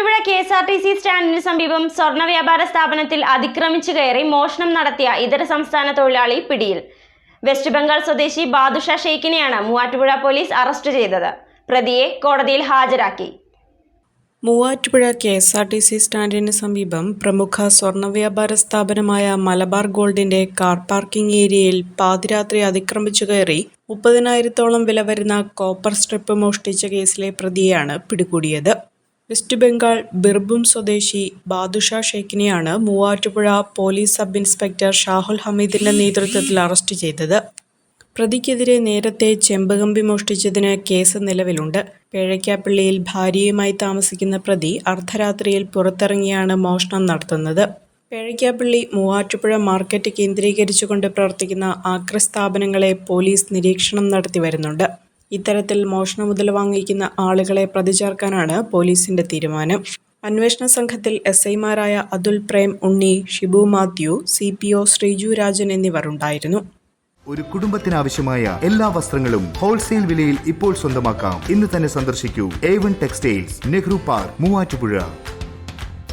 Muvattupuzha K S R T C സ്റ്റാൻഡിന് സമീപം സ്വർണ വ്യാപാര സ്ഥാപനത്തിൽ അതിക്രമിച്ചു കയറി മോഷണം നടത്തിയ ഇതര സംസ്ഥാന തൊഴിലാളി പിടിയിൽ. വെസ്റ്റ് ബംഗാൾ സ്വദേശി ബാദുഷ ഷെയ്ഖിനെയാണ് മൂവാറ്റുപുഴ പോലീസ് അറസ്റ്റ് ചെയ്തത്. പ്രതിയെ കോടതിയിൽ ഹാജരാക്കി. Muvattupuzha K S R T C സ്റ്റാൻഡിന് സമീപം പ്രമുഖ സ്വർണ വ്യാപാര സ്ഥാപനമായ മലബാർ ഗോൾഡിന്റെ കാർ പാർക്കിംഗ് ഏരിയയിൽ പാതിരാത്രി അതിക്രമിച്ചു കയറി മുപ്പതിനായിരത്തോളം വില വരുന്ന കോപ്പർ സ്ട്രിപ്പ് മോഷ്ടിച്ച കേസിലെ പ്രതിയെയാണ് പിടികൂടിയത്. വെസ്റ്റ് ബംഗാൾ ബിർബും സ്വദേശി Badusha ഷെയ്ഖിനെയാണ് Muvattupuzha police sub inspector Shahul ഹമീദിന്റെ നേതൃത്വത്തിൽ അറസ്റ്റ് ചെയ്തത്. പ്രതിക്കെതിരെ നേരത്തെ ചെമ്പകമ്പി മോഷ്ടിച്ചതിന് കേസ് നിലവിലുണ്ട്. പേഴയ്ക്കാപ്പള്ളിയിൽ ഭാര്യയുമായി താമസിക്കുന്ന പ്രതി അർദ്ധരാത്രിയിൽ പുറത്തിറങ്ങിയാണ് മോഷണം നടത്തുന്നത്. പേഴയ്ക്കാപ്പള്ളി മൂവാറ്റുപുഴ മാർക്കറ്റ് കേന്ദ്രീകരിച്ചുകൊണ്ട് പ്രവർത്തിക്കുന്ന ആക്രസ്ഥാപനങ്ങളെ പോലീസ് നിരീക്ഷണം നടത്തി വരുന്നുണ്ട്. ഇത്തരത്തിൽ മോഷണ മുതൽ വാങ്ങിക്കുന്ന ആളുകളെ പ്രതി ചേർക്കാനാണ് പോലീസിന്റെ തീരുമാനം. അന്വേഷണ സംഘത്തിൽ എസ് ഐമാരായ Athul Prem Unni Shibu Mathew C P O Sreeju Rajan എന്നിവർ ഉണ്ടായിരുന്നു. ഒരു കുടുംബത്തിനാവശ്യമായ എല്ലാ വസ്ത്രങ്ങളും ഹോൾസെയിൽ വിലയിൽ ഇപ്പോൾ സ്വന്തമാക്കാം. ഇന്ന് തന്നെ സന്ദർശിക്കൂ. A one textiles Nehru park Muvattupuzha.